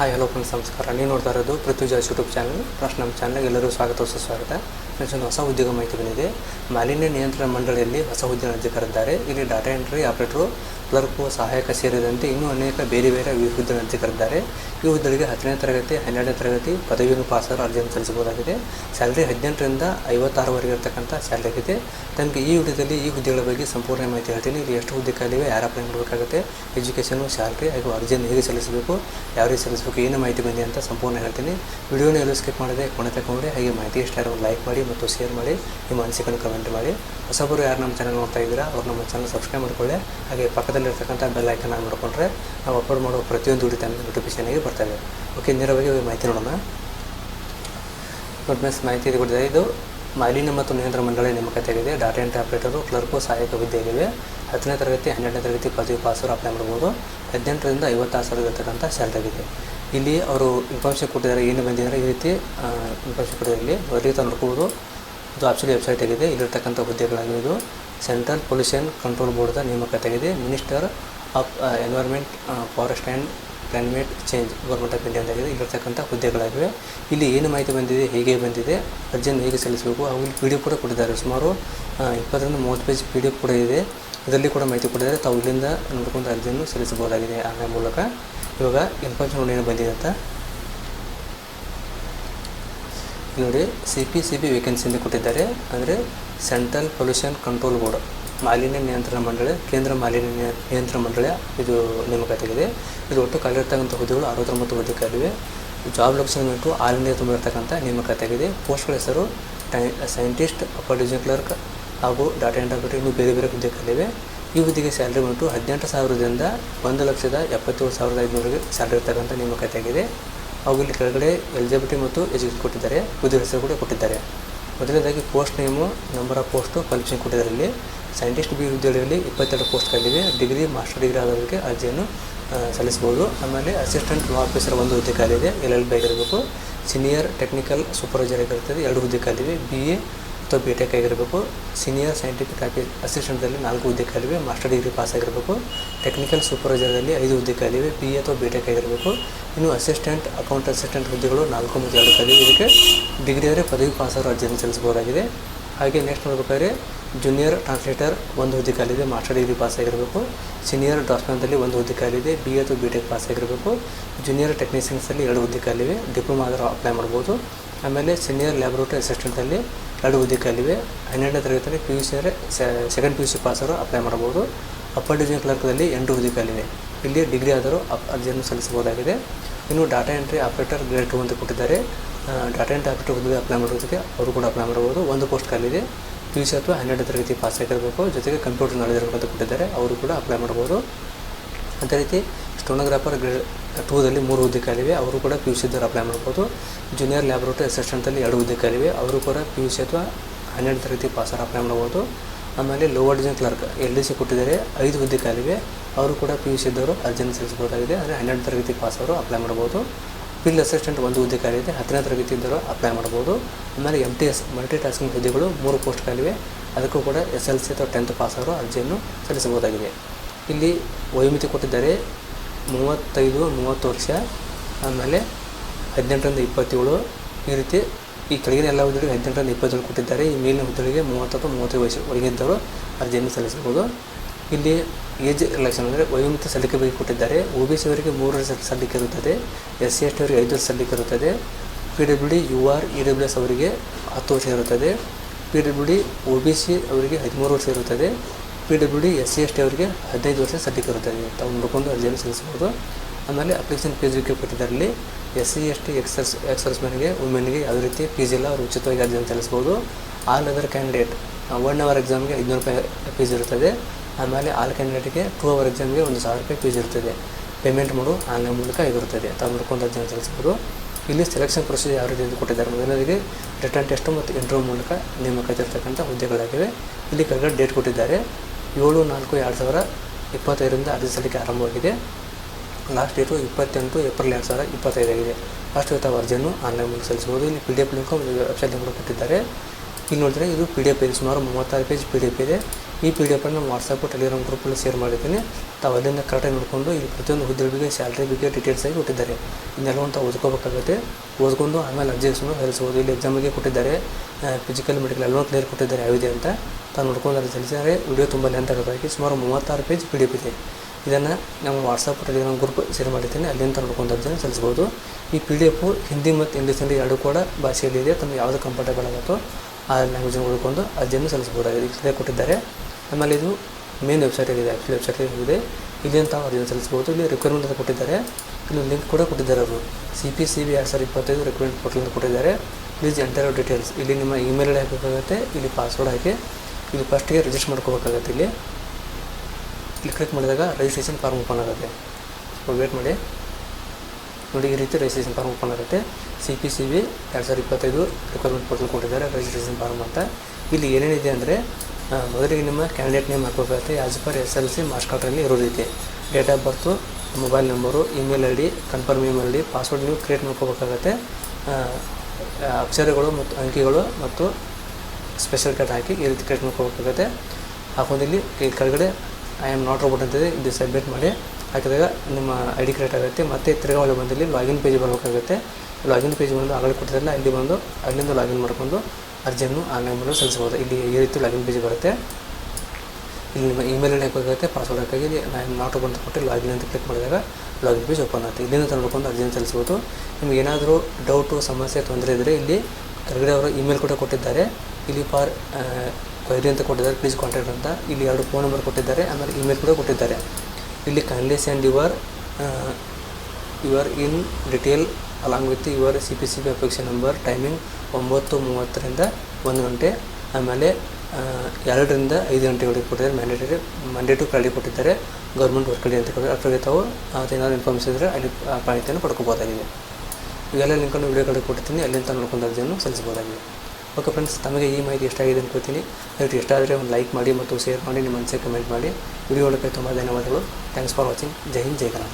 Hi hello friends ನಮಸ್ಕಾರ. ನೀವು ನೋಡ್ತಾ ಇರೋದು ಪೃಥ್ವಿಜಾಸ್ ಯೂಟ್ಯೂಬ್ ಚಾನಲ್ ಫಸ್ಟ್ ನಮ್ಮ ಚಾನಲ್ಗೆ ಎಲ್ಲರೂ ಸ್ವಾಗತ ಸುಸ್ವಾಗತ ಒಂದು ಹೊಸ ಉದ್ಯೋಗ ಮಾಹಿತಿ ಬಂದಿದೆ. ಮಾಲಿನ್ಯ ನಿಯಂತ್ರಣ ಮಂಡಳಿಯಲ್ಲಿ ಹೊಸ ಉದ್ಯೋಗ ಅರ್ಜಿ ಕರೆದಿದ್ದಾರೆ ಇಲ್ಲಿ ಡಾಟಾ ಎಂಟ್ರಿ ಆಪರೇಟರು ಕ್ಲರ್ಕು ಸಹಾಯಕ ಸೇರಿದಂತೆ ಇನ್ನೂ ಅನೇಕ ಬೇರೆ ಬೇರೆ ಹುದ್ದೆ ಅರ್ಜಿ ಕರೆದಿದ್ದಾರೆ ಈ ಹುದ್ದೆಗಳಿಗೆ ಹತ್ತನೇ ತರಗತಿ, ಹನ್ನೆರಡನೇ ತರಗತಿ ಪದವಿಯನ್ನು ಪಾಸರು ಅರ್ಜಿಯನ್ನು ಸಲ್ಲಿಸಬಹುದಾಗಿದೆ. ಸ್ಯಾಲ್ರಿ ಹದಿನೆಂಟರಿಂದ ಐವತ್ತಾರವರೆಗೆ ಇರತಕ್ಕಂಥ ಸ್ಯಾಲ್ರಿ ಆಗಿದೆ. ತಮಗೆ ಈ ವಿಡಿಯೋದಲ್ಲಿ ಈ ಹುದ್ದೆಗಳ ಬಗ್ಗೆ ಸಂಪೂರ್ಣ ಮಾಹಿತಿ ಹೇಳ್ತೀನಿ. ಇಲ್ಲಿ ಎಷ್ಟು ಹುದ್ದೆ ಖಾಲಿವೆ ಯಾರು ಅಪ್ಲೈ ಮಾಡಬೇಕಾಗುತ್ತೆ ಎಜುಕೇಷನು ಸ್ಯಾಲ್ರಿ ಹಾಗೂ ಅರ್ಜಿಯನ್ನು ಹೇಗೆ ಸಲ್ಲಿಸಬೇಕು, ಯಾವ ರೀತಿ ಸಲ್ಲಿಸಬೇಕು, ಏನು ಮಾಹಿತಿ ಬಂದಿದೆ ಅಂತ ಸಂಪೂರ್ಣ ಹೇಳ್ತೀನಿ. ವಿಡಿಯೋನ ಎಲ್ಲೂ ಸ್ಕಿಪ್ ಮಾಡದೆ ಕೊನೆ ತಗೊಂಡು ಹಾಗೆ ಮಾಹಿತಿ ಇಷ್ಟ ಒಂದು ಲೈಕ್ ಮಾಡಿ ಮತ್ತು ಶೇರ್ ಮಾಡಿ, ನಿಮ್ಮ ಅನಿಸಿಕೆಯನ್ನು ಕಮೆಂಟ್ ಮಾಡಿ. ಹೊಸಬರು ಯಾರು ನಮ್ಮ ಚಾನಲ್ ನೋಡ್ತಾ ಇದ್ದೀರಾ, ಅವ್ರು ನಮ್ಮ ಚಾನಲ್ ಸಬ್ಸ್ಕ್ರೈಬ್ ಮಾಡಿಕೊಳ್ಳಿ. ಹಾಗೆ ಪಕ್ಕದಲ್ಲಿರ್ತಕ್ಕಂಥ ಬೆಲ್ ಐಕನ್ ಆನ್ ನಾವು ಅಪ್ಲೋಡ್ ಮಾಡೋ ಪ್ರತಿಯೊಂದು ವಿಡಿಯೋ ತನಕ ನೋಟಿಫಿಕೇಶನ್ಗೆ ಬರ್ತವೆ. ಓಕೆ ನೇರವಾಗಿ ಮಾಹಿತಿ ನೋಡೋಣ. ನೋಡಿ ಮಿಸ್ ಮಾಹಿತಿ ಇದು ಕೊಟ್ಟಿದೆ ಇದು ಮಾಲಿನ್ಯ ಮತ್ತು ನಿಯಂತ್ರಣ ಮಂಡಳಿ ನೇಮಕಾತಿಯಾಗಿದೆ ಡಾಟಾ ಎಂಟ್ರಿ ಆಪರೇಟರು ಕ್ಲರ್ಕು ಸಹಾಯಕ ಹುದ್ದೆಗಳಿವೆ ಹತ್ತನೇ ತರಗತಿ, ಹನ್ನೆರಡನೇ ತರಗತಿ, ಪದವಿ ಪಾಸರು ಅಪ್ಲೈ ಮಾಡ್ಬೋದು. ಹದಿನೆಂಟರಿಂದ ಐವತ್ತಾರು ಸಾವಿರ ಇರತಕ್ಕಂಥ ಸ್ಯಾಲ್ರಿ ಆಗಿದೆ ಇಲ್ಲಿ ಅವರು ಇನ್ಫಾರ್ಮೇಷನ್ ಕೊಟ್ಟಿದ್ದಾರೆ, ಏನು ಬಂದಿದ್ದಾರೆ, ಈ ರೀತಿ ಇನ್ಫಾರ್ಮೇಷನ್ ಕೊಟ್ಟಿದ್ದಾರೆ. ಇಲ್ಲಿ ಅವರಿಗೆ ತಾವು ನೋಡ್ಕೋಬೋದು ಇದು ಆಪ್ಷನ್ ವೆಬ್ಸೈಟ್ ಆಗಿದೆ. ಇಲ್ಲಿರ್ತಕ್ಕಂಥ ಹುದ್ದೆಗಳಾಗಿವೆ ಇದು ಸೆಂಟ್ರಲ್ ಪೊಲ್ಯೂಷನ್ ಕಂಟ್ರೋಲ್ ಬೋರ್ಡ್ದ ನೇಮಕಾತಿಯಾಗಿದೆ. Minister of environment forest and climate change government of India ಅಂತಾಗಿದೆ ಇಲ್ಲಿರ್ತಕ್ಕಂಥ ಹುದ್ದೆಗಳಾಗಿವೆ. ಇಲ್ಲಿ ಏನು ಮಾಹಿತಿ ಬಂದಿದೆ, ಹೇಗೆ ಬಂದಿದೆ, ಅರ್ಜಿಯನ್ನು ಹೇಗೆ ಸಲ್ಲಿಸಬೇಕು ಹಾಗೂ ಇಲ್ಲಿ ಪಿ ಡಿ ಕೂಡ ಕೊಟ್ಟಿದ್ದಾರೆ. ಸುಮಾರು ಇಪ್ಪತ್ತರಿಂದ ಮೂವತ್ತು ಪೇಜ್ ಪಿ ಡಿ ಕೂಡ ಇದೆ. ಇದರಲ್ಲಿ ಕೂಡ ಮಾಹಿತಿ ಕೊಟ್ಟಿದ್ದಾರೆ. ತಾವು ಇಲ್ಲಿಂದ ನೋಡ್ಕೊಂಡು ಅರ್ಜಿಯನ್ನು ಸಲ್ಲಿಸಬಹುದಾಗಿದೆ. ಆನ್ಲೈನ್ ಮೂಲಕ ಇವಾಗ ಇನ್ಫಾರ್ಮೇಷನ್ ಏನು ಬಂದಿದೆ ಅಂತ. ನೋಡಿ ಸಿ ಪಿ ಸಿ ಬಿ ವೇಕೆನ್ಸಿಯಿಂದ ಕೊಟ್ಟಿದ್ದಾರೆ. ಅಂದರೆ ಸೆಂಟ್ರಲ್ ಪೊಲ್ಯೂಷನ್ ಕಂಟ್ರೋಲ್ ಬೋರ್ಡ್ ಮಾಲಿನ್ಯ ನಿಯಂತ್ರಣ ಮಂಡಳಿ, ಕೇಂದ್ರ ಮಾಲಿನ್ಯ ನಿಯಂತ್ರಣ ಮಂಡಳಿಯ ಇದು ನೇಮಕಾತಿಯಾಗಿದೆ ಇದು ಒಟ್ಟು ಖಾಲಿರ್ತಕ್ಕಂಥ ಹುದ್ದೆಗಳು ಅರವತ್ತೊಂಬತ್ತು ಹುದ್ದೆ ಖಾಲಿವೆ ಜಾಬ್ ಲೊಕೇಶನ್ ಬಿಟ್ಟು ಆಲ್ ಇಂಡಿಯಾ ತುಂಬಿರ್ತಕ್ಕಂಥ ನೇಮಕಾತಿಯಾಗಿದೆ. ಪೋಸ್ಟ್ಗಳ ಹೆಸರು ಸೈಂಟಿಸ್ಟ್ ಅಪರ್ ಕ್ಲರ್ಕ್ ಹಾಗೂ ಡಾಟಾ ಎಂಟ್ರಿ ಇನ್ನೂ ಬೇರೆ ಬೇರೆ ಹುದ್ದೆ ಈ ಹುದ್ದೆಗೆ ಸ್ಯಾಲ್ರಿ ಬಂತು ಹದಿನೆಂಟು ಸಾವಿರದಿಂದ ಒಂದು ಲಕ್ಷದ ಎಪ್ಪತ್ತೇಳು ಸಾವಿರದ ಐದುನೂರಿಗೆ ಸ್ಯಾಲ್ರಿ ಇರ್ತಕ್ಕಂಥ ನೇಮಕಾತಿಯಾಗಿದೆ. ಹಾಗೂ ಇಲ್ಲಿ ಕೆಳಗಡೆ ಎಲಿಜಿಬಿಲಿಟಿ ಮತ್ತು ಎಜುಕೇಷನ್ ಕೊಟ್ಟಿದ್ದಾರೆ. ಹುದ್ದೆ ಹೆಸರು ಕೂಡ ಕೊಟ್ಟಿದ್ದಾರೆ. ಮೊದಲನೇದಾಗಿ post name, number of post, qualification ಕೊಟ್ಟಿದ್ದಾರೆ ಇಲ್ಲಿ. ಸೈಂಟಿಸ್ಟ್ ಬಿ ಹುದ್ದೆಗಳಲ್ಲಿ ಇಪ್ಪತ್ತೆರಡು ಪೋಸ್ಟ್ಗಳಿವೆ ಡಿಗ್ರಿ ಮಾಸ್ಟರ್ ಡಿಗ್ರಿ ಆದವರಿಗೆ ಅರ್ಜಿಯನ್ನು ಸಲ್ಲಿಸ್ಬೋದು ಆಮೇಲೆ ಅಸಿಸ್ಟೆಂಟ್ ಆಫೀಸರ್ ಒಂದು ಹುದ್ದೆ ಖಾಲಿದೆ ಎಲ್ ಎಲ್ ಆಗಿರಬೇಕು. ಸೀನಿಯರ್ ಟೆಕ್ನಿಕಲ್ ಸೂಪರ್ವೈಸರ್ ಆಗಿರ್ತದೆ. ಎರಡು ಹುದ್ದೆ ಖಾಲಿವೆ ಬಿ ಎ ಅಥವಾ ಬಿ ಟೆಕ್ ಆಗಿರಬೇಕು. ಸೀನಿಯರ್ ಸೈಂಟಿಫಿಕ್ ಆಫೀಸ್ ಅಸಿಸ್ಟೆಂಟ್ದಲ್ಲಿ ನಾಲ್ಕು ಹುದ್ದೆ ಖಾಲಿವೆ ಮಾಸ್ಟರ್ ಡಿಗ್ರಿ ಪಾಸ್ ಆಗಿರಬೇಕು. ಟೆಕ್ನಿಕಲ್ ಸೂಪರ್ವೈಸರ್ದಲ್ಲಿ ಐದು ಹುದ್ದೆ ಖಾಲಿವೆ ಬಿ ಎ ಅಥವಾ ಬಿ ಟೆಕ್ ಆಗಿರಬೇಕು. ಇನ್ನು ಅಸಿಸ್ಟೆಂಟ್ ಅಕೌಂಟ್ ಅಸಿಸ್ಟೆಂಟ್ ಹುದ್ದೆಗಳು ನಾಲ್ಕು ಮತ್ತು ಎರಡು ಖಾಲಿ ಇದಕ್ಕೆ ಡಿಗ್ರಿ ಆದರೆ ಪದವಿ ಪಾಸಾದರೂ ಅರ್ಜಿಯನ್ನು ಸಲ್ಲಿಸಬಹುದಾಗಿದೆ. ಹಾಗೆ ನೆಕ್ಸ್ಟ್ ನೋಡ್ಬೇಕಾದ್ರೆ ಜೂನಿಯರ್ ಟ್ರಾನ್ಸ್ಲೇಟರ್ ಒಂದು ಹುದ್ದೆ ಖಾಲಿದೆ ಮಾಸ್ಟರ್ ಡಿಗ್ರಿ ಪಾಸ್ ಆಗಿರಬೇಕು. ಸೀನಿಯರ್ ಡ್ರಾಫ್ಟ್ಮನ್ದಲ್ಲಿ ಒಂದು ಹುದ್ದೆ ಖಾಲಿದೆ ಬಿ ಎ ಅಥವಾ ಬಿ ಟೆಕ್ ಪಾಸ್ ಆಗಿರಬೇಕು. ಜೂನಿಯರ್ ಟೆಕ್ನಿಷಿಯನ್ಸಲ್ಲಿ ಎರಡು ಹುದ್ದೆ ಖಾಲಿವೆ ಡಿಪ್ಲೊಮಾ ಆದರೂ ಅಪ್ಲೈ ಮಾಡ್ಬೋದು. ಆಮೇಲೆ ಸೀನಿಯರ್ ಲ್ಯಾಬ್ರೋಟರಿ ಅಸಿಸ್ಟೆಂಟಲ್ಲಿ ಎರಡು ಹುದ್ದೆ ಖಾಲಿವೆ ಹನ್ನೆರಡನೇ ತರಗತಿಯಲ್ಲಿ ಪಿ ಯು ಸಿ ಅಂದರೆ ಸೆಕೆಂಡ್ ಪಿ ಯು ಸಿ ಪಾಸರು ಅಪ್ಲೈ ಮಾಡ್ಬೋದು. ಅಪ್ಪರ್ ಡಿವಿಷನ್ ಕ್ಲರ್ಕ್ದಲ್ಲಿ ಎಂಟು ಹುದ್ದೆ ಖಾಲಿವೆ ಇಲ್ಲಿ ಡಿಗ್ರಿ ಆದರೂ ಅರ್ಜಿಯನ್ನು ಸಲ್ಲಿಸಬಹುದಾಗಿದೆ. ಇನ್ನು data entry operator grade two ಅಂತ ಕೊಟ್ಟಿದ್ದಾರೆ. ಡಾಟಾ ಎಂಟ್ರಿ ಆಪರೇಟರ್ ಅಪ್ಲೈ ಮಾಡೋದಕ್ಕೆ ಅವರು ಕೂಡ ಅಪ್ಲೈ ಮಾಡ್ಬೋದು ಒಂದು ಪೋಸ್ಟ್ ಖಾಲಿದೆ ಪಿ ಯು ಸಿ ಅಥವಾ ಹನ್ನೆರಡು ತರಗತಿ ಪಾಸ್ ಆಗಿರಬೇಕು. ಜೊತೆಗೆ ಕಂಪ್ಯೂಟರ್ ನಾಲೆಜ್ ಇರಬೇಕು ಕೊಟ್ಟಿದ್ದಾರೆ. ಅವರು ಕೂಡ ಅಪ್ಲೈ ಮಾಡ್ಬೋದು ಅದೇ ರೀತಿ ಸ್ಟೋನೋಗ್ರಾಫರ್ ಗ್ರೇಡ್ ಟೂದಲ್ಲಿ ಮೂರು ಹುದ್ದೆ ಖಾಲಿವೆ ಅವರು ಕೂಡ ಪಿ ಯು ಸಿ ಇದ್ದವರು ಅಪ್ಲೈ ಮಾಡ್ಬೋದು ಜೂನಿಯರ್ ಲ್ಯಾಬ್ರೋಟರಿ ಅಸಿಸ್ಟೆಂಟಲ್ಲಿ ಎರಡು ಹುದ್ದೆ ಖಾಲಿವೆ ಅವರು ಕೂಡ ಪಿ ಯು ಸಿ ಅಥವಾ ಹನ್ನೆರಡು ತರಗತಿ ಪಾಸರ್ ಅಪ್ಲೈ ಮಾಡ್ಬೋದು ಆಮೇಲೆ lower division clerk L D C ಕೊಟ್ಟಿದ್ದಾರೆ. ಐದು ಹುದ್ದೆ ಖಾಲಿವೆ ಅವರು ಕೂಡ ಪಿ ಯು ಸಿ ಇದ್ದವರು ಅರ್ಜಿಯನ್ನು ಸಲ್ಲಿಸಬಹುದಾಗಿದೆ. ಅಂದರೆ ಹನ್ನೆರಡು ತರಗತಿ ಪಾಸ್ ಅವರು ಅಪ್ಲೈ ಮಾಡ್ಬೋದು ಫೀಲ್ಡ್ ಅಸಿಸ್ಟೆಂಟ್ ಒಂದು ಹುದ್ದೆ ಖಾಲಿದೆ ಹತ್ತನೇ ತರಗತಿ ಇದ್ದರು ಅಪ್ಲೈ ಮಾಡ್ಬೋದು. ಆಮೇಲೆ M T S multi tasking ಹುದ್ದೆಗಳು ಮೂರು ಪೋಸ್ಟ್ ಖಾಲಿವೆ ಅದಕ್ಕೂ ಕೂಡ ಎಸ್ ಎಲ್ ಸಿ ಅಥವಾ ಟೆಂತ್ ಪಾಸ್ ಅವರು ಅರ್ಜಿಯನ್ನು ಸಲ್ಲಿಸಬಹುದಾಗಿದೆ. ಇಲ್ಲಿ ವಯೋಮಿತಿ ಕೊಟ್ಟಿದ್ದಾರೆ. ಮೂವತ್ತೈದು, ಮೂವತ್ತು ವರ್ಷ, ಆಮೇಲೆ ಹದಿನೆಂಟರಿಂದ ಇಪ್ಪತ್ತೇಳು. ಈ ರೀತಿ ಈ ಕೆಳಗಿನ ಎಲ್ಲ ಹುದ್ದೆಗಳಿಗೆ ಹದಿನೆಂಟರಿಂದ ಇಪ್ಪತ್ತೇಳು ಕೊಟ್ಟಿದ್ದಾರೆ. ಈ ಮೇಲಿನ ಹುದ್ದೆಗಳಿಗೆ ಮೂವತ್ತು ಅಥವಾ ಮೂವತ್ತೈದು ವಯಸ್ಸು ಒಳಗಿದ್ದವರು ಅರ್ಜಿಯನ್ನು ಸಲ್ಲಿಸಬಹುದು. ಇಲ್ಲಿ ಏಜ್ ಎಲೆಕ್ಷನ್ ಅಂದರೆ ವಯೋಮಿತಿ ಸಲ್ಲಿಕೆ ಬಗ್ಗೆ ಕೊಟ್ಟಿದ್ದಾರೆ. ಒ ಬಿ ಸಿ ಅವರಿಗೆ ಮೂರು ಸಲ್ಲಿಕೆ ಇರುತ್ತದೆ. ಎಸ್ ಸಿ ಎಸ್ ಟಿ ಅವರಿಗೆ ಐದು ವರ್ಷ ಸಲ್ಲಿಕೆ ಇರುತ್ತದೆ. P W D U R E W S ಅವರಿಗೆ ಹತ್ತು ವರ್ಷ ಇರುತ್ತದೆ. P W D O B C ಅವರಿಗೆ ಹದಿಮೂರು ವರ್ಷ ಇರುತ್ತದೆ. P W D S C S T ಅವರಿಗೆ ಹದಿನೈದು ವರ್ಷ ಸಲ್ಲಿಕೆ ಇರುತ್ತದೆ. ತಾವು ನೋಡಿಕೊಂಡು ಅರ್ಜಿಯನ್ನು ಸಲ್ಲಿಸಬಹುದು. ಆಮೇಲೆ ಅಪ್ಲಿಕೇಶನ್ ಫೀಸ್ ಕೊಟ್ಟಿದ್ದಾರೆ ಇಲ್ಲಿ ಎಸ್ ಸಿ ಎಸ್ ಟಿ ಎಕ್ಸರ್ಸ್ ಎಕ್ಸರ್ಸ್ಮೆನ್ಗೆ ವುಮೆನ್ಗೆ ಯಾವುದೇ ರೀತಿ ಫೀಸ್ ಇಲ್ಲ. ಅವರು ಉಚಿತವಾಗಿ ಅರ್ಜಿಯನ್ನು ಸಲ್ಲಿಸ್ಬೋದು all other candidate one hour ಎಕ್ಸಾಮ್ಗೆ ಐದುನೂರು ರೂಪಾಯಿ ಫೀಸ್ ಇರ್ತದೆ ಆಮೇಲೆ ಆಲ್ ಕ್ಯಾಂಡಿಡೇಟ್ಗೆ ಟೂ ಅವರ್ ಎಕ್ಸಾಮ್ಗೆ ಒಂದು ಸಾವಿರ ರೂಪಾಯಿ ಫೀಸ್ ಇರ್ತದೆ. ಪೇಮೆಂಟ್ ಮಾಡು ಆನ್ಲೈನ್ ಮೂಲಕ ಇರುತ್ತದೆ ತಾವು ನೋಡ್ಕೊಂಡು ಅರ್ಜಿಯನ್ನು ತಿಳಿಸ್ಬೋದು ಇಲ್ಲಿ ಸೆಲೆಕ್ಷನ್ ಪ್ರೊಸೀಜರ್ ಯಾವ ರೀತಿ ಕೊಟ್ಟಿದ್ದಾರೆ ಮೊದಲಿಗೆ ರಿಟರ್ನ್ ಟೆಸ್ಟ್ ಮತ್ತು ಇಂಟರ್ವ್ಯೂ ಮೂಲಕ ನೇಮಕಾತಿರ್ತಕ್ಕಂಥ ಹುದ್ದೆಗಳಾಗಿವೆ. ಇಲ್ಲಿ ಕೆಳಗಡೆ ಡೇಟ್ ಕೊಟ್ಟಿದ್ದಾರೆ. ಏಳು, ನಾಲ್ಕು, ಎರಡು ಸಾವಿರ ಇಪ್ಪತ್ತೈದರಿಂದ ಅರ್ಜಿ ಸಲ್ಲಿಕೆ ಆರಂಭವಾಗಿದೆ. ಲಾಸ್ಟ್ ಡೇಟು ಇಪ್ಪತ್ತೆಂಟು ಏಪ್ರಿಲ್ ಎರಡು ಸಾವಿರ ಇಪ್ಪತ್ತೈದಾಗಿದೆ. ಫಸ್ಟ್ ತಾವು ಅರ್ಜಿಯನ್ನು ಆನ್ಲೈನ್ ಮೂಲಕ ಸಲ್ಲಿಸಬಹುದು. ಇಲ್ಲಿ P D F link website ಕೂಡ ಕೊಟ್ಟಿದ್ದಾರೆ. ಇಲ್ಲಿ ನೋಡಿದ್ರೆ ಇದು ಪಿ ಡಿ ಎಫ್ ಇದೆ ಸುಮಾರು ಮೂವತ್ತಾರು ಪೇಜ್ ಪಿ ಡಿ ಎಫ್ ಇದೆ. ಈ ಪಿ ಡಿ ಎಫ್ ಅನ್ನು ವಾಟ್ಸಪ್ಪು ಟೆಲಿಗ್ರಾಮ್ ಗ್ರೂಪಲ್ಲಿ ಶೇರ್ ಮಾಡಿದ್ದೀನಿ. ತಾವು ಅಲ್ಲಿಂದ ಕರೆಕ್ಟಾಗಿ ನೋಡಿಕೊಂಡು ಇಲ್ಲಿ ಪ್ರತಿಯೊಂದು ಹುದ್ದೆ ಸ್ಯಾಲ್ರಿ ಬಗ್ಗೆ ಡೀಟೇಲ್ಸ್ ಆಗಿ ಕೊಟ್ಟಿದ್ದಾರೆ. ಇನ್ನೆಲ್ಲ ಅಂತ ಓದ್ಕೋಬೇಕಾಗುತ್ತೆ. ಓದ್ಕೊಂಡು ಆಮೇಲೆ ಅರ್ಜಿಯನ್ನು ಸಲ್ಲಿಸ್ಬೋದು ಇಲ್ಲಿ ಎಕ್ಸಾಮಿಗೆ ಕೊಟ್ಟಿದ್ದಾರೆ. ಫಿಸಿಕಲ್ ಮೆಡಿಕಲ್ ಎಲ್ಲವೂ ಕ್ಲಿಯರ್ ಕೊಟ್ಟಿದ್ದಾರೆ. ಯಾವಿದೆ ಅಂತ ತಾವು ನೋಡ್ಕೊಂಡು ಅದನ್ನು ಸಲ್ಲಿಸಿದರೆ ವಿಡಿಯೋ ತುಂಬ ಲೆಂತ್ ಸುಮಾರು ಮೂವತ್ತಾರು ಪೇಜ್ ಪಿ ಡಿ ಎಫ್ ಇದೆ. ಇದನ್ನು ನಮ್ಮ ವಾಟ್ಸಪ್ ಟೆಲಿಗ್ರಾಮ್ ಗ್ರೂಪ್ ಶೇರ್ ಮಾಡಿದ್ದೀನಿ. ಅಲ್ಲಿಂದ ನೋಡ್ಕೊಂಡು ಅರ್ಜಿನ ಸಲ್ಲಿಸ್ಬೋದು ಈ ಪಿ ಡಿ ಎಫು ಹಿಂದಿ ಮತ್ತು ಇಂಗ್ಲೀಷ್ನಲ್ಲಿ ಎರಡು ಕೂಡ ಭಾಷೆಯಲ್ಲಿದೆ. ತಮಗೆ ಯಾವುದು ಕಂಫರ್ಟೇಬಲ್ ಆಗುತ್ತೋ ಆ ಲ್ಯಾಂಗ್ವೇಜನ್ನು ಉಳ್ಕೊಂಡು ಅರ್ಜಿಯನ್ನು ಸಲ್ಲಿಸ್ಬೋದಾಗಿದೆ ಇಲ್ಲಿ ಕೊಟ್ಟಿದ್ದಾರೆ. ಆಮೇಲೆ ಇದು ಮೇನ್ ವೆಬ್ಸೈಟಲ್ಲಿದೆ ಆ್ಯಕ್ಚುಲಿ ವೆಬ್ಸೈಟಲ್ಲಿ ಇದೆ ಇಲ್ಲಿ ತಾವು ಅರ್ಜಿಯನ್ನು ಸಲ್ಲಿಸ್ಬೋದು ಇಲ್ಲಿ ರಿಕ್ವೈರ್ಮೆಂಟ್ ಅಂತ ಕೊಟ್ಟಿದ್ದಾರೆ. ಇಲ್ಲಿ ಲಿಂಕ್ ಕೂಡ ಕೊಟ್ಟಿದ್ದಾರೆ ಅವರು. ಸಿ ಪಿ ಸಿ ಬಿ ಎರಡು ಸಾವಿರದ ಇಪ್ಪತ್ತೈದು ರಿಕ್ವೈರ್ಮೆಂಟ್ ಪೋರ್ಟಲ್ ಅಂತ ಕೊಟ್ಟಿದ್ದಾರೆ. ಪ್ಲೀಸ್ ಎಂಟರ್ ಡೀಟೇಲ್ಸ್ ಇಲ್ಲಿ ನಿಮ್ಮ ಇಮೇಲ್ ಐಡಿ ಹಾಕಬೇಕಾಗುತ್ತೆ. ಇಲ್ಲಿ ಪಾಸ್ವರ್ಡ್ ಹಾಕಿ. ಇಲ್ಲಿ ಫಸ್ಟಿಗೆ ರಿಜಿಸ್ಟರ್ ಮಾಡ್ಕೋಬೇಕಾಗತ್ತೆ ಇಲ್ಲಿ. ಇಲ್ಲಿ ಕ್ಲಿಕ್ ಮಾಡಿದಾಗ ರಿಜಿಸ್ಟ್ರೇಷನ್ ಫಾರ್ಮ್ ಓಪನ್ ಆಗುತ್ತೆ. ವೇಟ್ ಮಾಡಿ. ನೋಡಿ ಈ ರೀತಿ ರಿಜಿಸ್ಟ್ರೇಷನ್ ಫಾರ್ಮ್ ಓಪನ್ ಆಗುತ್ತೆ ಸಿ ಪಿ ಸಿ ಬಿ ಎರಡು ಸಾವಿರದ ಇಪ್ಪತ್ತೈದು ರಿಕ್ವೈರ್ಮೆಂಟ್ ಪೋರ್ಟಲ್ ಕೊಟ್ಟಿದ್ದಾರೆ. ರಿಜಿಸ್ಟ್ರೇಷನ್ ಫಾರ್ಮ್ ಅಂತ. ಇಲ್ಲಿ ಏನೇನಿದೆ ಅಂದರೆ ಮೊದಲಿಗೆ ನಿಮ್ಮ candidate name ಹಾಕೋಬೇಕಾಗುತ್ತೆ. As per S L C marks ಕಾರ್ಡ್ರಲ್ಲಿ ಇರೋ ರೀತಿ date of birth mobile number email I D confirm email I D password ನೀವು ಕ್ರಿಯೇಟ್ ಮಾಡ್ಕೋಬೇಕಾಗತ್ತೆ. ಅಕ್ಷರಗಳು ಮತ್ತು ಅಂಕಿಗಳು ಮತ್ತು ಸ್ಪೆಷಲ್ ಕಾರ್ಡ್ ಹಾಕಿ ಈ ರೀತಿ ಕ್ರಿಯೇಟ್ ಮಾಡ್ಕೋಬೇಕಾಗತ್ತೆ. ಹಾಕೊಂಡಿಲ್ಲಿ ಕೆಳಗಡೆ ಐ ಆಮ್ ನಾಟ್ ರೋಬೋಟ್ ಅಂತಿದೆ ಇದು. ಸಬ್ಮಿಟ್ ಮಾಡಿ. ಹಾಕಿದಾಗ ನಿಮ್ಮ ಐ ಡಿ ಕ್ರಿಯೇಟ್ ಆಗುತ್ತೆ. ಮತ್ತು ತಿರ್ಗಾ ಒಳಗೆ ಬಂದಲ್ಲಿ ಲಾಗಿನ್ ಪೇಜ್ ಬರಬೇಕಾಗುತ್ತೆ. ಲಾಗಿನ್ ಪೇಜ್ ಬಂದು ಆಗಲೇ ಕೊಟ್ಟಿದ್ದಲ್ಲ ಇಲ್ಲಿ ಬಂದು ಅಲ್ಲಿಂದ ಲಾಗಿನ್ ಮಾಡ್ಕೊಂಡು ಅರ್ಜಿಯನ್ನು ಆನ್ಲೈನ್ ಮೂಲಕ ಸಲ್ಲಿಸ್ಬೋದು ಇಲ್ಲಿ ಈ ರೀತಿ ಲಾಗಿನ್ ಪೇಜ್ ಬರುತ್ತೆ. ಇಲ್ಲಿ ನಿಮ್ಮ ಇಮೇಲ್ ಐಡಿ ಹಾಕಬೇಕಾಗುತ್ತೆ. ಪಾಸ್ವರ್ಡ್ ಹಾಕಾಗಿ ನಾನು ನಾಟ್ ಬಂದು ಕೊಟ್ಟು ಲಾಗಿನ್ ಅಂತ ಕ್ಲಿಕ್ ಮಾಡಿದಾಗ ಲಾಗಿನ್ ಪೇಜ್ ಓಪನ್ ಆಗುತ್ತೆ. ಇಲ್ಲಿಂದ ತಂದುಕೊಂಡು ಅರ್ಜಿಯನ್ನು ಸಲ್ಲಿಸ್ಬೋದು ನಿಮ್ಗೆ ಏನಾದರೂ ಡೌಟು, ಸಮಸ್ಯೆ, ತೊಂದರೆ ಇದ್ದರೆ ಇಲ್ಲಿ ಕೆಳಗಡೆ ಅವರು ಇಮೇಲ್ ಕೂಡ ಕೊಟ್ಟಿದ್ದಾರೆ. ಇಲ್ಲಿ ಫಾರ್ ಕ್ವೈರಿ ಅಂತ ಕೊಟ್ಟಿದ್ದಾರೆ. ಪ್ಲೀಸ್ ಕಾಂಟ್ಯಾಕ್ಟ್ ಅಂತ. ಇಲ್ಲಿ ಎರಡು ಫೋನ್ ನಂಬರ್ ಕೊಟ್ಟಿದ್ದಾರೆ. ಆಮೇಲೆ ಇಮೇಲ್ ಕೂಡ ಕೊಟ್ಟಿದ್ದಾರೆ. ಇಲ್ಲಿ kindly send your your in detail along with your C P C B ಅಪೇಕ್ಷೆ ನಂಬರ್ ಟೈಮಿಂಗ್ ಒಂಬತ್ತು ಮೂವತ್ತರಿಂದ ಒಂದು ಗಂಟೆ, ಆಮೇಲೆ ಎರಡರಿಂದ ಐದು ಗಂಟೆಗಳಿಗೆ ಕೊಟ್ಟಿದ್ದಾರೆ ಮ್ಯಾಂಡೇಟರಿ ಮಂಡೇ ಟು ಫ್ರೈಡೆ ಕೊಟ್ಟಿದ್ದಾರೆ ಗೌರ್ಮೆಂಟ್ ವರ್ಕಡಿ ಅಂತ ಕೊಟ್ಟಿದ್ದಾರೆ. ಅಷ್ಟರಲ್ಲಿ ತಾವು ಅದೇನಾದ್ರು ಇನ್ಫಾರ್ಮೇಷನ್ ಇದ್ದರೆ ಅಲ್ಲಿ ಮಾಹಿತಿಯನ್ನು ಪಡ್ಕೋಬೋದಾಗಿದೆ. ಇವೆಲ್ಲ ಲಿಂಕನ್ನು ಕಡೆ ಕೊಟ್ಟಿದ್ದೀನಿ ಅಲ್ಲಿಂದ ನೋಡ್ಕೊಂಡು ಅರ್ಜಿಯನ್ನು ಸಲ್ಲಿಸ್ಬೋದಾಗಿದೆ ಓಕೆ ಫ್ರೆಂಡ್ಸ್ ತಮಗೆ ಈ ಮಾಹಿತಿ ಅನ್ಕೋತೀನಿ. ದಯವಿಟ್ಟು ಇಷ್ಟ ಆದರೆ ಒಂದು ಲೈಕ್ ಮಾಡಿ ಮತ್ತು ಶೇರ್ ಮಾಡಿ, ನಿಮ್ಮ ಮನಸ್ಸಿಗೆ ಕಮೆಂಟ್ ಮಾಡಿ. ವಿಡಿಯೋ ಒಳಗೆ ತುಂಬ ಧನ್ಯವಾದಗಳು. Thanks for watching Jai Hind, Jai Kannada.